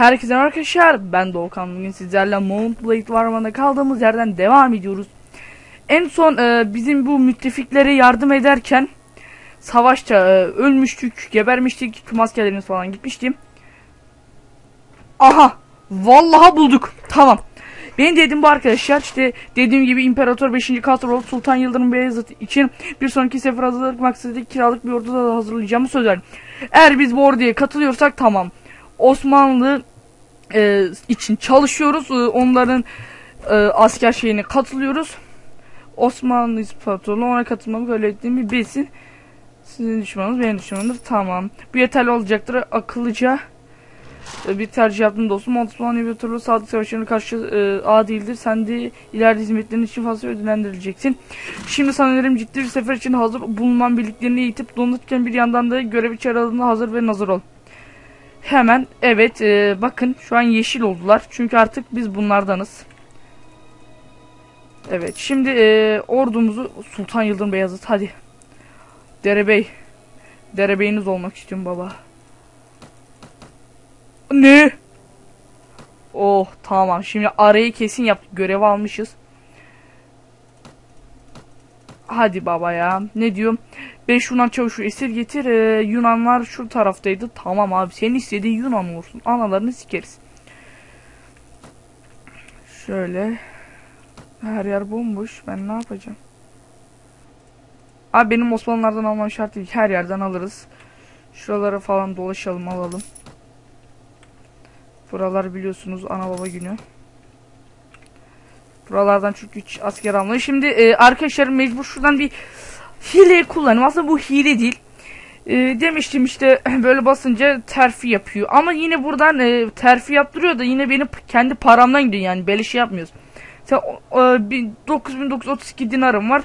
Herkese arkadaşlar ben Doğukan bugün sizlerle Mount Blade Warman'da kaldığımız yerden devam ediyoruz. En son e, bizim bu müttefiklere yardım ederken savaşta e, ölmüştük, gebermiştik, tüm askerlerimiz falan gitmişti. Aha! Vallahi bulduk. Tamam. Benim dedim bu arkadaşlar işte dediğim gibi İmparator 5. Kastroğlu Sultan Yıldırım Beyazıt için bir sonraki sefer hazırlık maksadıyla kiralık bir ordu da hazırlayacağımı söz verdim. Eğer biz bu orduya katılıyorsak tamam. Osmanlı e, için çalışıyoruz. E, onların e, asker şeyine katılıyoruz. Osmanlı İmparatorluğu ona katılmamı kabul ettiğimi bilsin. Sizin düşmanınız benim düşmanımdır. Tamam. Bu yeterli olacaktır. Akıllıca e, bir tercih yaptım dostum. Osmanlı İmparatorluğu Sadık Savaşı'nın karşı e, adildir. Sen de ileride hizmetlerin için fazla ödüllendirileceksin. Şimdi sanırım ciddi bir sefer için hazır bulunan birliklerini eğitip donatırken bir yandan da görev alındığında hazır ve nazır ol. Hemen evet e, bakın şu an yeşil oldular. Çünkü artık biz bunlardanız. Evet şimdi e, ordumuzu Sultan Yıldırım Beyazıt hadi. Derebey. Derebeyiniz olmak istiyorum baba. Ne? Oh tamam şimdi arayı kesin yaptık. Görev almışız. Hadi baba ya. Ne diyorum? 5 Yunan çavuşu esir getir. Ee, Yunanlar şu taraftaydı. Tamam abi. Senin istediğin Yunan olsun. Analarını sikeriz. Şöyle. Her yer bomboş. Ben ne yapacağım? Abi benim Osmanlılardan almam şart değil. Her yerden alırız. Şuralara falan dolaşalım alalım. Buralar biliyorsunuz ana baba günü. Buralardan çünkü hiç asker almayı. Şimdi e, arkadaşlar mecbur şuradan bir hile kullanım. Aslında bu hile değil. E, demiştim işte böyle basınca terfi yapıyor. Ama yine buradan e, terfi yaptırıyor da yine benim kendi paramdan gidiyor yani beleş yapmıyoruz. Mesela e, 9932 dinarım var.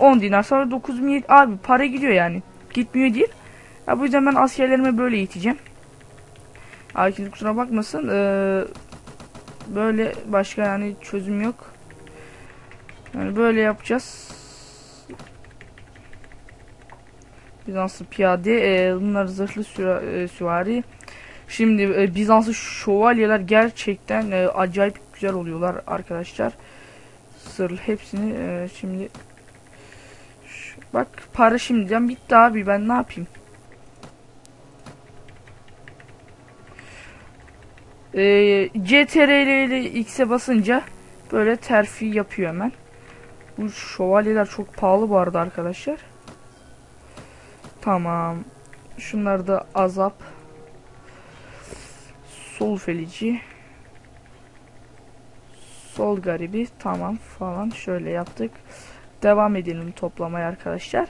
10 dinar sonra 9000 abi para gidiyor yani. Gitmiyor değil. Ya bu yüzden ben askerlerime böyle eğiteceğim. Herkes kusura bakmasın. Ee, böyle başka yani çözüm yok. Yani böyle yapacağız. Bizanslı piyade. E, bunlar zırhlı süra, e, süvari. Şimdi e, Bizanslı şövalyeler gerçekten e, acayip güzel oluyorlar arkadaşlar. Sırlı hepsini e, şimdi şu, bak para şimdiden bitti abi ben ne yapayım? e, CTRL ile X'e basınca böyle terfi yapıyor hemen. Bu şövalyeler çok pahalı bu arada arkadaşlar. Tamam. Şunlar da azap. Sol felici. Sol garibi. Tamam falan. Şöyle yaptık. Devam edelim toplamaya arkadaşlar.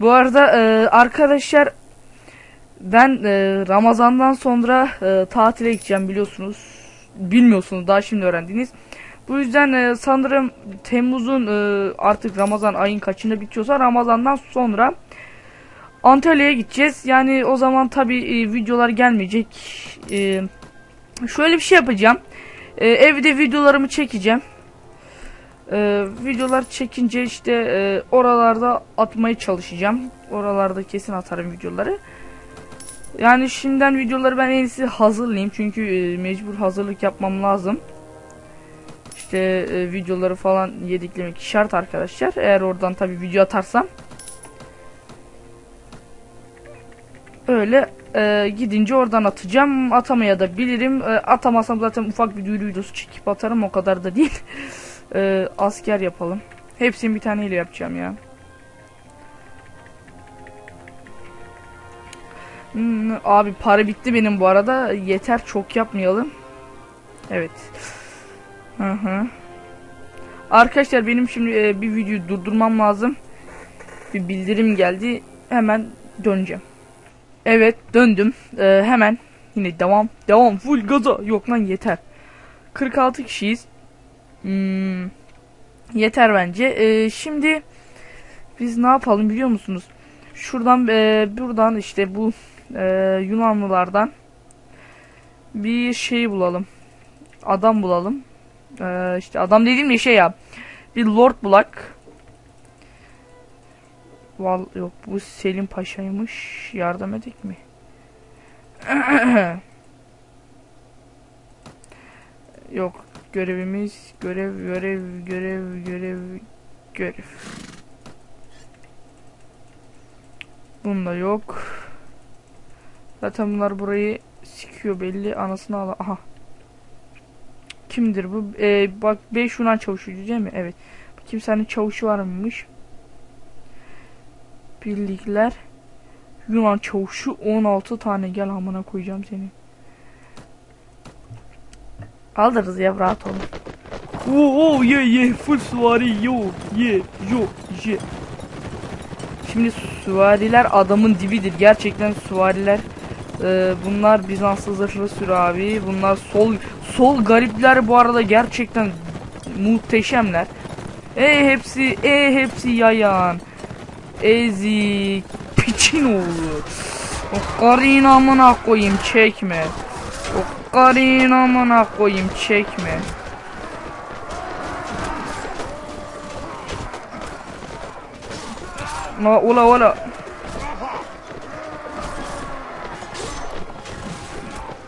Bu arada e, arkadaşlar ben e, Ramazan'dan sonra e, tatile gideceğim biliyorsunuz. Bilmiyorsunuz daha şimdi öğrendiniz. Bu yüzden e, sanırım Temmuz'un e, artık Ramazan ayın kaçında bitiyorsa Ramazan'dan sonra Antalya'ya gideceğiz. Yani o zaman tabi e, videolar gelmeyecek. E, şöyle bir şey yapacağım. E, evde videolarımı çekeceğim. E, videolar çekince işte e, oralarda atmaya çalışacağım. Oralarda kesin atarım videoları. Yani şimdiden videoları ben en iyisi hazırlayayım. Çünkü e, mecbur hazırlık yapmam lazım. İşte e, videoları falan yediklemek şart arkadaşlar. Eğer oradan tabi video atarsam. Öyle e, gidince oradan atacağım. Atamaya da bilirim. E, atamasam zaten ufak bir duyuru videosu çekip atarım. O kadar da değil. e, asker yapalım. Hepsini bir taneyle yapacağım ya. Hmm, abi para bitti benim bu arada. Yeter çok yapmayalım. Evet. Hı hı. Arkadaşlar benim şimdi e, bir videoyu durdurmam lazım. Bir bildirim geldi. Hemen döneceğim. Evet döndüm. E, hemen yine devam. Devam full gaza. Yok lan yeter. 46 kişiyiz. Hmm, yeter bence. E, şimdi biz ne yapalım biliyor musunuz? Şuradan e, buradan işte bu e, Yunanlılardan bir şey bulalım. Adam bulalım. E, işte adam dediğim de şey ya. Bir lord bulak. Val yok bu Selim Paşa'ymış. Yardım edik mi? Yok görevimiz görev görev görev görev görev. Bunda yok. Zaten bunlar burayı sikiyor belli. Anasını al. Aha. Kimdir bu? Ee, bak 5 Yunan çavuşu değil mi? Evet. Kimsenin çavuşu var mıymış? Birlikler. Yunan çavuşu 16 tane. Gel amına koyacağım seni. Alırız ya rahat olun. Oo ye ye full süvari yo ye yo ye. Şimdi süvariler adamın dibidir. Gerçekten süvariler e, bunlar Bizanslı zırhlı sürü abi. Bunlar sol sol garipler bu arada gerçekten muhteşemler. E hepsi e hepsi yayan. Ezik piçin oğlu. O karın amına koyayım çekme. O karın amına koyayım çekme. Ma ola ola.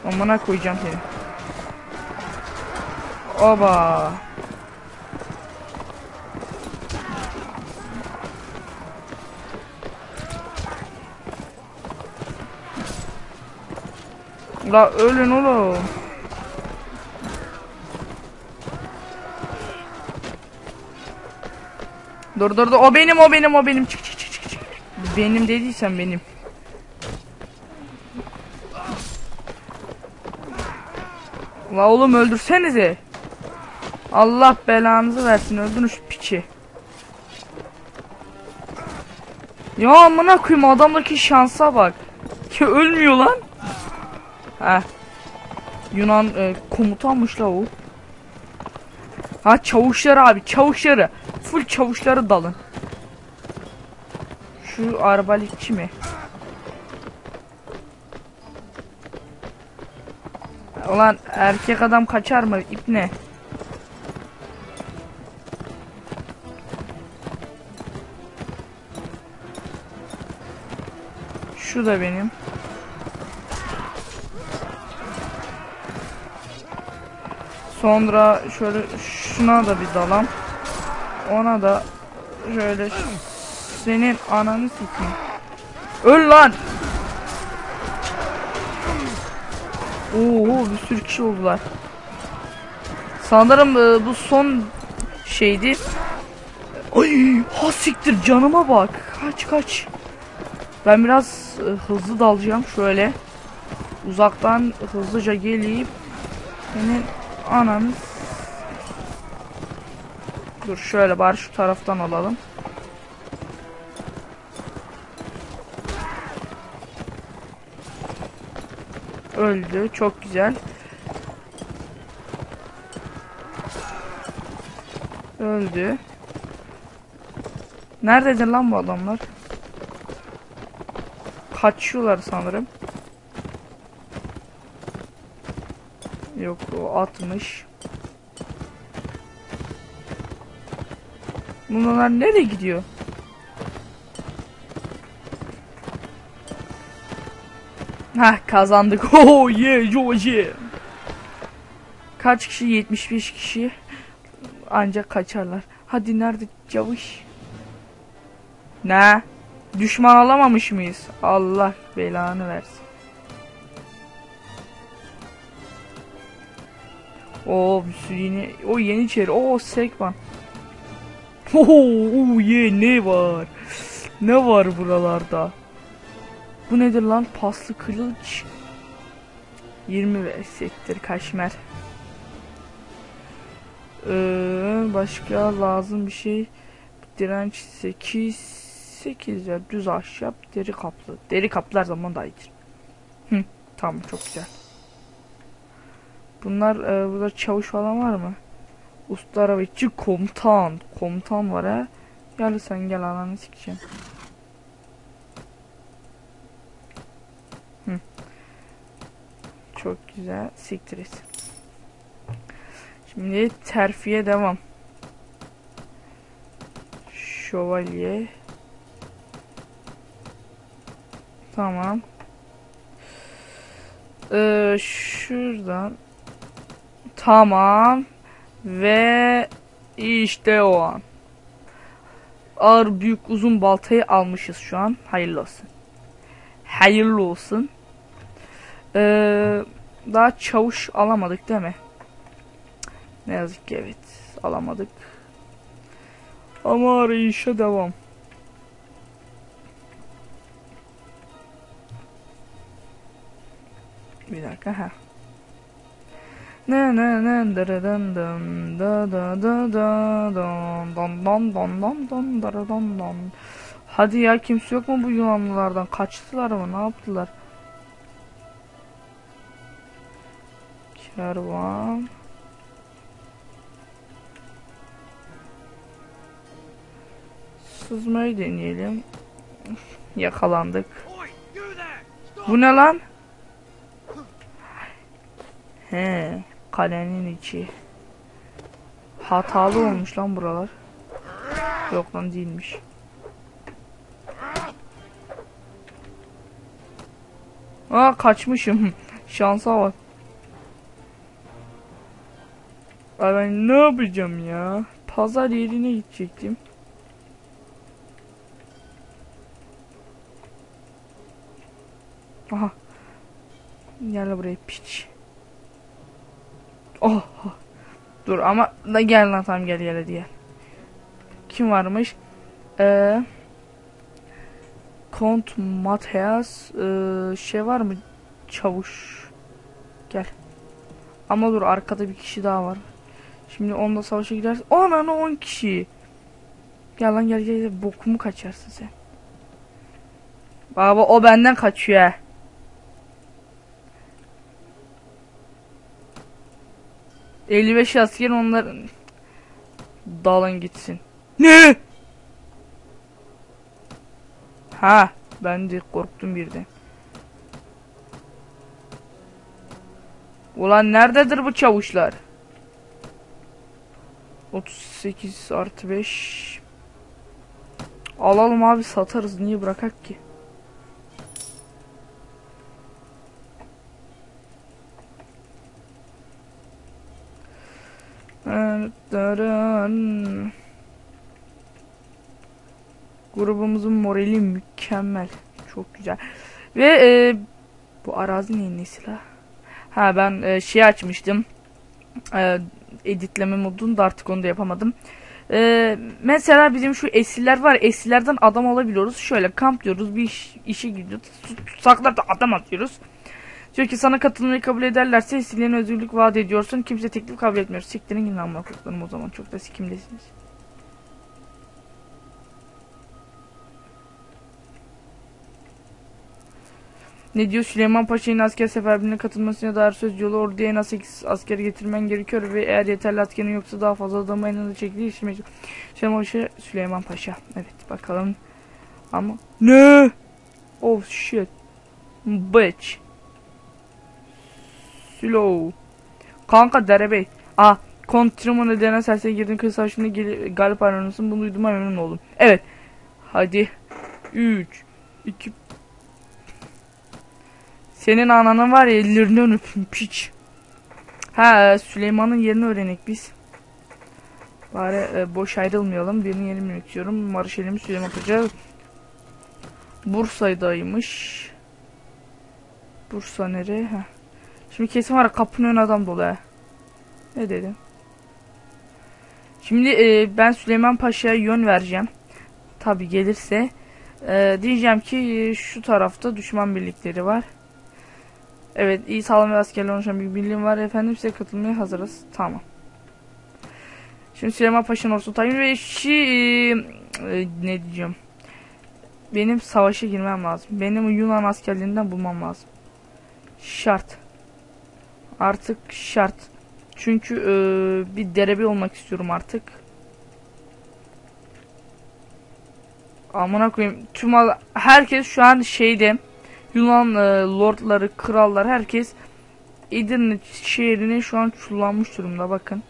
Amına koyacağım seni. Oba. La ölün oğlum. Dur dur dur o benim o benim o benim çık çık çık çık. Benim dediysen benim. La oğlum öldürsenize. Allah belanızı versin öldürün piçi. Ya amına koyayım adamdaki şansa bak. Ya ölmüyor lan. Heh. Yunan e, komutanmış la o. Ha çavuşları abi çavuşları. Full çavuşları dalın. Şu arbaletçi mi? Ulan erkek adam kaçar mı? İp ne? Şu da benim. Sonra şöyle şuna da bir dalam. Ona da şöyle senin ananı sikeyim. Öl lan. Oo bir sürü kişi oldular. Sanırım e, bu son şeydi. Ay ha siktir canıma bak. Kaç kaç. Ben biraz e, hızlı dalacağım şöyle. Uzaktan hızlıca geleyim. Senin ananı Dur şöyle bari şu taraftan alalım. Öldü. Çok güzel. Öldü. Nerededir lan bu adamlar? Kaçıyorlar sanırım. Yok o atmış. Bunlar nereye gidiyor? Heh kazandık. Oh yeah, yeah. Kaç kişi? 75 kişi. Ancak kaçarlar. Hadi nerede cavuş? Ne? Düşman alamamış mıyız? Allah belanı versin. Oo bir sürü yeni. O yeni içeri. Oo sekman. Oo ye ne var? Ne var buralarda? Bu nedir lan? Paslı kılıç. 20 ve sektir kaşmer. Ee, başka lazım bir şey. Direnç 8 8 ya düz ahşap deri kaplı. Deri kaplı her zaman daha iyidir. Hı, tamam çok güzel. Bunlar e, burada çavuş falan var mı? Usta arabacı komutan. Komutan var ha. Gel sen gel ananı sikeceğim. Çok güzel. Siktir et. Şimdi terfiye devam. Şövalye. Ee, şuradan. Tamam. Ve işte o an. Ağır büyük uzun baltayı almışız şu an. Hayırlı olsun. Hayırlı olsun. Ee, daha çavuş alamadık değil mi? Ne yazık ki evet. Alamadık. Ama arayışa devam. Bir dakika ha. Ne ne ne dara dan dan da da da da dan dan dan dan dan dan dara dan dan. Hadi ya kimse yok mu bu Yunanlılardan? Kaçtılar mı? Ne yaptılar? Kervan. Sızmayı deneyelim. Yakalandık. Bu ne lan? He, kalenin içi. Hatalı olmuş lan buralar. Yok lan değilmiş. Aa kaçmışım. Şansa bak. Ay ben ne yapacağım ya? Pazar yerine gidecektim. Aha. Gel buraya piç. Oh. Dur ama da gel lan tamam gel gel gel. Kim varmış? Ee, Kont Mateas ee, şey var mı? Çavuş. Gel. Ama dur arkada bir kişi daha var. Şimdi onunla savaşa gidersin. Ananı 10 kişi. Gel lan gel gel, bokumu kaçarsın sen. Baba o benden kaçıyor. he. ...55 asker onların... ...dalın gitsin. Ne? Ha, ben de korktum birden. Ulan nerededir bu çavuşlar? 38 artı 5 Alalım abi satarız niye bırakak ki? Grubumuzun morali mükemmel. Çok güzel. Ve e, bu arazi neyin nesi la? Ha ben e, şey açmıştım. E, editleme modunu da artık onu da yapamadım. E, mesela bizim şu esirler var. Esirlerden adam alabiliyoruz. Şöyle kamp diyoruz. Bir iş, işe gidiyoruz. Tutsaklar da adam atıyoruz. Diyor ki sana katılmayı kabul ederlerse esirlerin özgürlük vaat ediyorsun. Kimse teklif kabul etmiyor. Siktirin gidin amma koklarım o zaman. Çok da sikimdesiniz. Ne diyor Süleyman Paşa'nın asker seferberliğine katılmasına dair söz yolu orduya en az 8 asker getirmen gerekiyor ve eğer yeterli askerin yoksa daha fazla adamı en hızlı şekilde işlemeye Süleyman Paşa, Süleyman Paşa. Evet bakalım. Ama ne? Oh shit. Bitch. Slow. Kanka derebey. Ah Kontrimon'a denen serseri girdin kız savaşında galip aranıyorsun. Bunu duyduğuma memnun oldum. Evet. Hadi. 3 2 senin ananın var ya ellerinden öpün piç. Ha Süleyman'ın yerini öğrenek biz. Bari e, boş ayrılmayalım. Birinin yerini yönetiyorum. Marşalimiz Süleyman Paşa. Bursa'ydaymış. Bursa nere? Ha. Şimdi kesin var kapının ön adam dolu ha. Ne dedim? Şimdi e, ben Süleyman Paşa'ya yön vereceğim. Tabi gelirse. E, diyeceğim ki e, şu tarafta düşman birlikleri var. Evet iyi sağlam ve askerler oluşan bir birliğim var efendim size katılmaya hazırız. Tamam. Şimdi Süleyman Paşa'nın ordusu tayin ve şi e, ne diyeceğim. Benim savaşa girmem lazım. Benim Yunan askerlerinden bulmam lazım. Şart. Artık şart. Çünkü e, bir derebi olmak istiyorum artık. Amına koyayım. Tüm herkes şu an şeyde Yunan e, lordları, krallar herkes Edirne şehrini şu an çullanmış durumda bakın.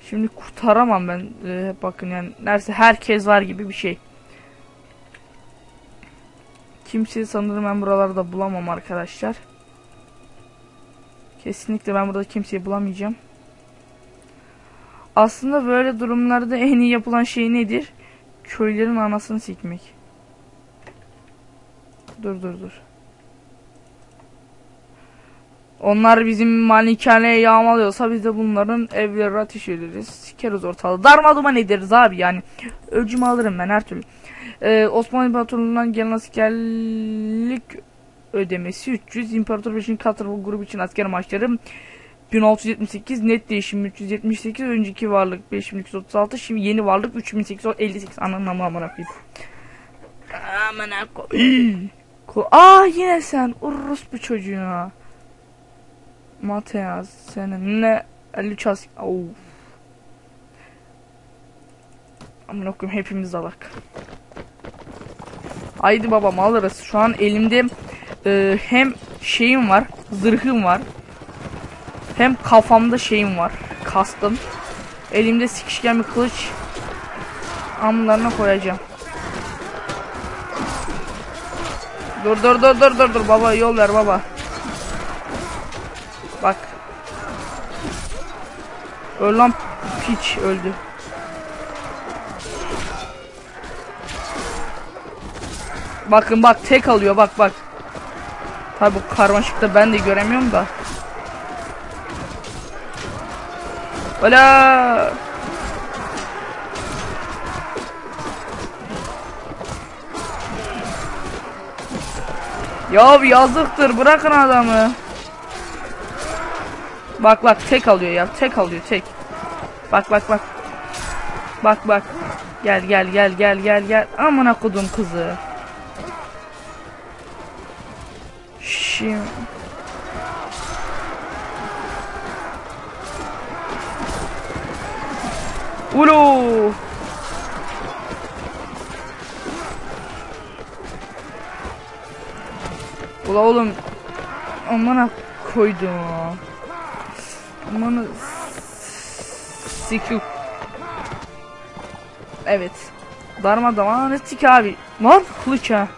Şimdi kurtaramam ben. E, bakın yani neredeyse herkes var gibi bir şey. Kimseyi sanırım ben buralarda bulamam arkadaşlar. Kesinlikle ben burada kimseyi bulamayacağım. Aslında böyle durumlarda en iyi yapılan şey nedir? Köylerin anasını sikmek. Dur dur dur. Onlar bizim malikaneye yağmalıyorsa biz de bunların evlerine ateş ederiz. Sikeriz ortalığı. Darma duman ederiz abi yani. Öcümü alırım ben her türlü. Ee, Osmanlı İmparatorluğu'ndan gelen askerlik ödemesi 300. İmparator 5. Katırıl grubu için asker maaşları 1678 net değişim 378 önceki varlık 5236 şimdi yeni varlık 3858 ananı amına koyayım. Amına koyayım. Aa yine sen urus bu çocuğuna. Mateas senin ne 53 as Of. Amına koyayım hepimiz alak. Haydi babam alırız. Şu an elimde e, hem şeyim var, zırhım var. Hem kafamda şeyim var. Kastım. Elimde sikişken bir kılıç. Amlarına koyacağım. Dur dur dur dur dur dur baba yol ver baba. Bak. Öl lan piç öldü. Bakın bak tek alıyor bak bak. Tabi bu karmaşıkta ben de göremiyorum da. Ola. Ya yazıktır bırakın adamı. Bak bak tek alıyor ya tek alıyor tek. Bak bak bak. Bak bak. Gel gel gel gel gel gel. Amına kodum kızı. Şimdi. Ulu. Ula oğlum. Amına koydum. Amına sikük. Evet. Darmadağın ettik abi. Lan kılıç ha.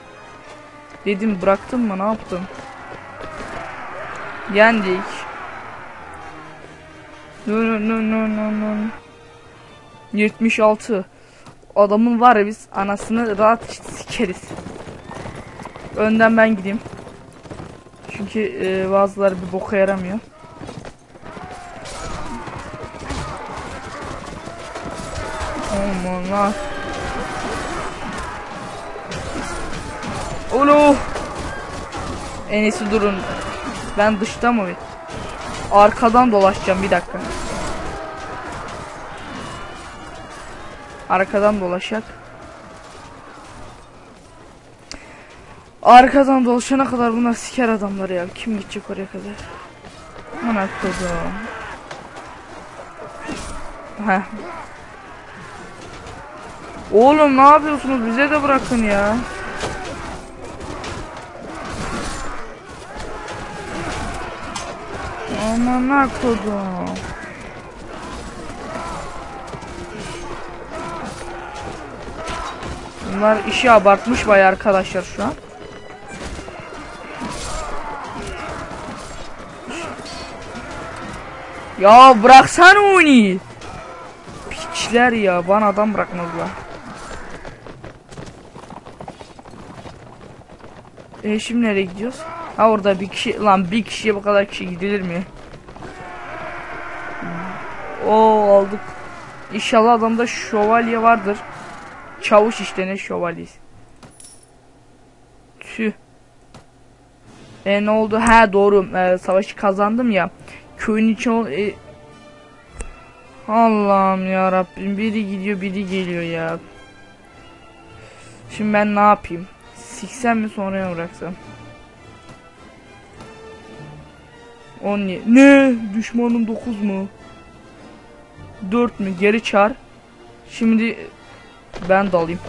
Dedim bıraktın mı ne yaptın? Yendik. No no no no no no. 76. Adamın var ya biz anasını rahat sikeriz. Önden ben gideyim. Çünkü e, bazıları bir boka yaramıyor. Aman lan. Ulu. En iyisi durun. Ben dışta mı? Arkadan dolaşacağım bir dakika. Arkadan dolaşacak. Arkadan dolaşana kadar bunlar siker adamları ya. Kim gidecek oraya kadar? Ana. Heh. Oğlum ne yapıyorsunuz? Bize de bırakın ya. Aman kodum. Bunlar işi abartmış bayağı arkadaşlar şu an. Ya bıraksana onu. Piçler ya bana adam bırakmazlar. E şimdi nereye gidiyoruz? Ha orada bir kişi lan bir kişiye bu kadar kişi gidilir mi? O aldık. İnşallah adamda şövalye vardır. Çavuş işte ne şövalyesi. Tüh. E ne oldu? Ha doğru. E, savaşı kazandım ya. Köyün içi ol e... Allah'ım ya Rabbim biri gidiyor biri geliyor ya. Şimdi ben ne yapayım? Siksem mi sonraya bıraksam? 10 Ne? Düşmanım 9 mu? 4 mü? Geri çağır. Şimdi ben de alayım.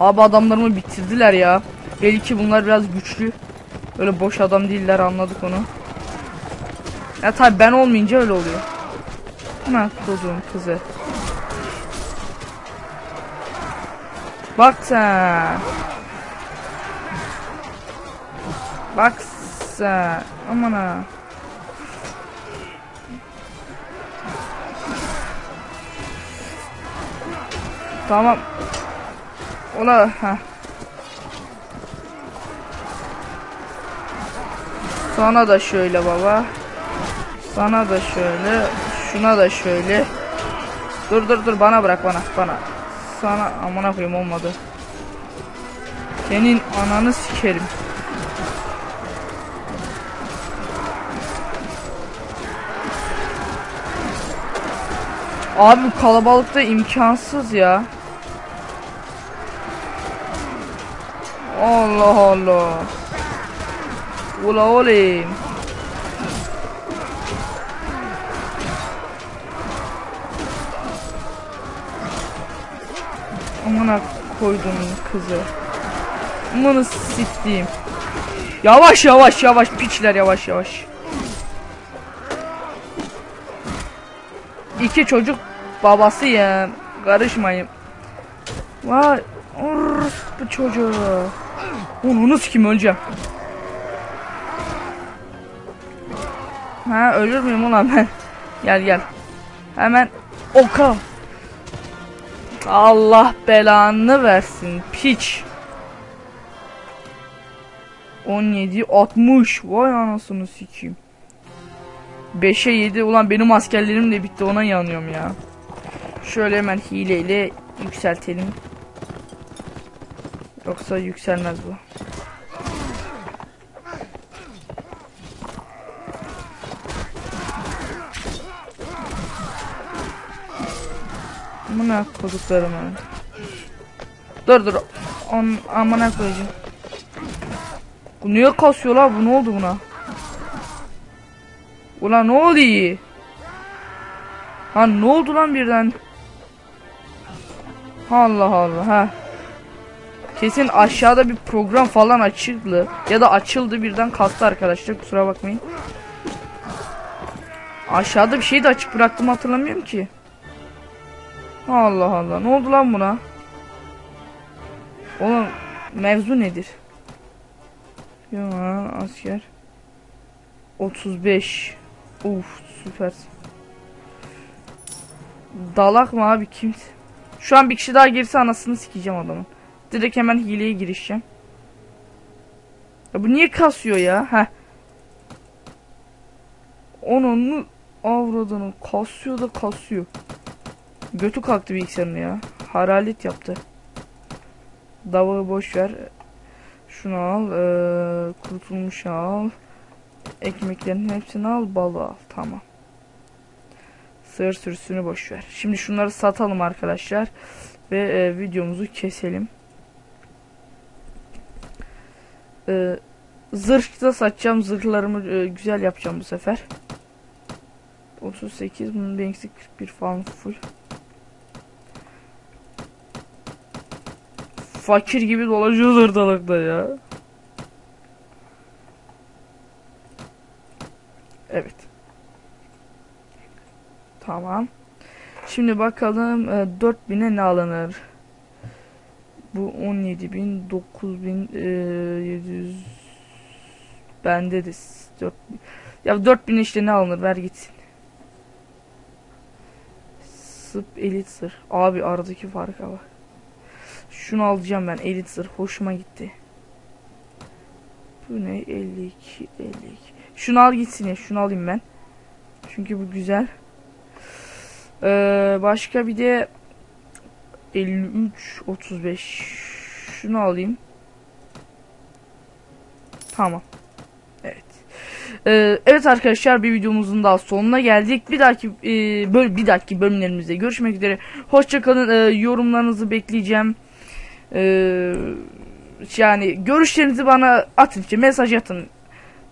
Abi adamlarımı bitirdiler ya. Belki bunlar biraz güçlü. Öyle boş adam değiller anladık onu. Ya tabi ben olmayınca öyle oluyor. Hemen kutuzuğun kızı. Bak sen. Bak sen. Aman ha. Tamam. Ona ha. Sonra da şöyle baba. Sana da şöyle. Şuna da şöyle. Dur dur dur bana bırak bana bana. Sana amına koyayım olmadı. Senin ananı sikerim. Abi kalabalıkta imkansız ya. Allah Allah. Ula olayım. Amına koydum kızı. Amına siktiğim. Yavaş yavaş yavaş piçler yavaş yavaş. İki çocuk babası ya. Karışmayın. Vay. bu çocuğu. Onu kim öleceğim. Ha ölür müyüm ulan ben? Gel gel. Hemen oka. Allah belanı versin piç. 17 60 vay anasını sikeyim. 5'e 7 ulan benim askerlerim de bitti ona yanıyorum ya. Şöyle hemen hileyle yükseltelim. Yoksa yükselmez bu. Amına koduklarım öyle. Dur dur. On, amına koyacağım. Bu niye kasıyor la? Bu ne oldu buna? Ulan ne oluyor? Ha ne oldu lan birden? Allah Allah ha. Kesin aşağıda bir program falan açıldı ya da açıldı birden kalktı arkadaşlar kusura bakmayın. Aşağıda bir şey de açık bıraktım hatırlamıyorum ki. Allah Allah ne oldu lan buna? Oğlum mevzu nedir? Ya asker 35 Uf süpersin. Dalak mı abi kimse? Şu an bir kişi daha girse anasını sikeceğim adamın. Direkt hemen hileye girişeceğim. Ya bu niye kasıyor ya? Heh. Onun avradını kasıyor da kasıyor. Götü kalktı bilgisayarını ya. Haralet yaptı. Davağı boş ver. Şunu al. Ee, kurutulmuş al. Ekmeklerin hepsini al. Balı al. Tamam. Sığır sürüsünü boş ver. Şimdi şunları satalım arkadaşlar. Ve e, videomuzu keselim. E, zırh da satacağım. Zırhlarımı e, güzel yapacağım bu sefer. 38 bunun benksi 41 falan full. Fakir gibi dolaşıyoruz ortalıkta ya. Evet. Tamam. Şimdi bakalım e, 4000'e ne alınır? Bu 17.000 9.700 bende de 4000. Ya 4000 işte ne alınır ver gitsin. Sıp elit. Abi aradaki farka bak. Şunu alacağım ben elit hoşuma gitti. Bu ne 52 52. Şunu al gitsin ya şunu alayım ben. Çünkü bu güzel. Ee, başka bir de 53 35 şunu alayım. Tamam. Evet. Ee, evet arkadaşlar bir videomuzun daha sonuna geldik. Bir dahaki e, böyle bir dahaki bölümlerimizde görüşmek üzere. Hoşçakalın. E, yorumlarınızı bekleyeceğim. E, yani görüşlerinizi bana atın. işte mesaj atın.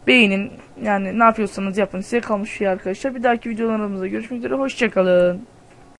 Beğenin. Yani ne yapıyorsanız yapın. Size kalmış şey arkadaşlar. Bir dahaki videolarımızda görüşmek üzere. Hoşçakalın.